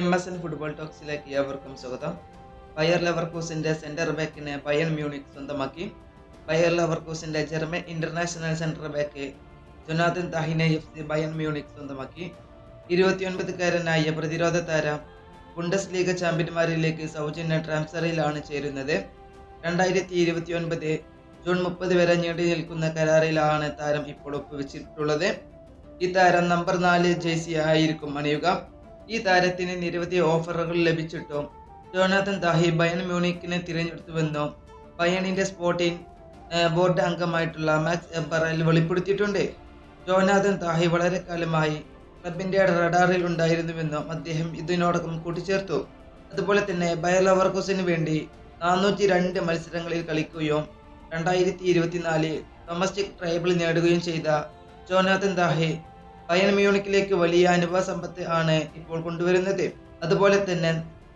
M S N football ടോക്സിലേക്ക് ഏവർക്കും സ്വാഗതം. ബയർ ലെവർകൂസിന്റെ സെന്റർ ബാക്കിനെ ബയൺ മ്യൂണിക് സ്വന്തമാക്കി. Bayer ലെവർകൂസിന്റെ German international centre back Jonathan താഹിനെ F C Bayern Munich സ്വന്തമാക്കി. ഇരുപത്തിയൊൻപതുകാരനായ പ്രതിരോധ താരം ബുണ്ടസ് ലീഗ് ചാമ്പ്യന്മാരിലേക്ക് സൗജന്യ ട്രാൻസ്ഫറിലാണ് ചേരുന്നത്. രണ്ടായിരത്തി ഇരുപത്തിയൊൻപത് ജൂൺ മുപ്പത് വരെ നീണ്ടു നിൽക്കുന്ന കരാറിലാണ് താരം ഇപ്പോൾ ഒപ്പുവെച്ചിട്ടുള്ളത്. ഈ താരം നമ്പർ നാല് ജേഴ്സി ആയിരിക്കും അണിയുക. ഈ താരത്തിന് നിരവധി ഓഫറുകൾ ലഭിച്ചിട്ടും ജോനാഥൻ ദാഹി ബയൺ മ്യൂണിക്കിനെ തിരഞ്ഞെടുത്തുവെന്നും ബയണിന്റെ സ്പോർട്ടിംഗ് ബോർഡ് അംഗമായിട്ടുള്ള മാക്സ് എംബറൽ വെളിപ്പെടുത്തിയിട്ടുണ്ട്. ജോനാഥൻ താഹി വളരെ കാലമായി ക്ലബിന്റെ റഡാറിൽ ഉണ്ടായിരുന്നുവെന്നും അദ്ദേഹം ഇതിനോടകം കൂട്ടിച്ചേർത്തു. അതുപോലെ തന്നെ ബയർ ലവർക്കോസിന് വേണ്ടി നാനൂറ്റി രണ്ട് മത്സരങ്ങളിൽ കളിക്കുകയും രണ്ടായിരത്തി ഇരുപത്തിനാലിൽ ഡൊമസ്റ്റിക് ട്രൈബിൾ നേടുകയും ചെയ്ത ജോനാഥൻ താഹെ ബയൺ മ്യൂണിക്കിലേക്ക് വലിയ അനുഭവ സമ്പത്ത് ആണ് ഇപ്പോൾ കൊണ്ടുവരുന്നത്. അതുപോലെ തന്നെ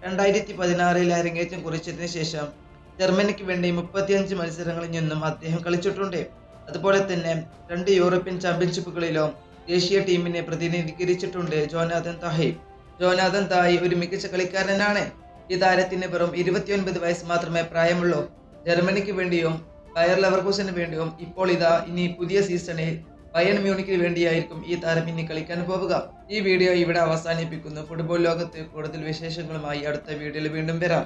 രണ്ടായിരത്തി പതിനാറിൽ അരങ്ങേറ്റം കുറിച്ചതിന് ശേഷം ജർമ്മനിക്ക് വേണ്ടി മുപ്പത്തിയഞ്ച് മത്സരങ്ങളിൽ നിന്നും അദ്ദേഹം കളിച്ചിട്ടുണ്ട്. അതുപോലെ തന്നെ രണ്ട് യൂറോപ്യൻ ചാമ്പ്യൻഷിപ്പുകളിലും ദേശീയ ടീമിനെ പ്രതിനിധീകരിച്ചിട്ടുണ്ട് ജോനാഥൻ താഹി. ജോനാഥൻ താഹി ഒരു മികച്ച കളിക്കാരനാണ്. ഈ താരത്തിന് വെറും ഇരുപത്തിയൊൻപത് വയസ്സ് മാത്രമേ പ്രായമുള്ളൂ. ജർമ്മനിക്ക് വേണ്ടിയും ബയർ ലവർകൂസിന് വേണ്ടിയും ഇപ്പോൾ ഇതാ ഇനി പുതിയ സീസണിൽ ബയൺ മ്യൂണിക്കിന് വേണ്ടിയായിരിക്കും ഈ താരം ഇനി കളിക്കാൻ പോവുക. ഈ വീഡിയോ ഇവിടെ അവസാനിപ്പിക്കുന്നു. ഫുട്ബോൾ ലോകത്ത് കൂടുതൽ വിശേഷങ്ങളുമായി അടുത്ത വീഡിയോയിൽ വീണ്ടും വരാം.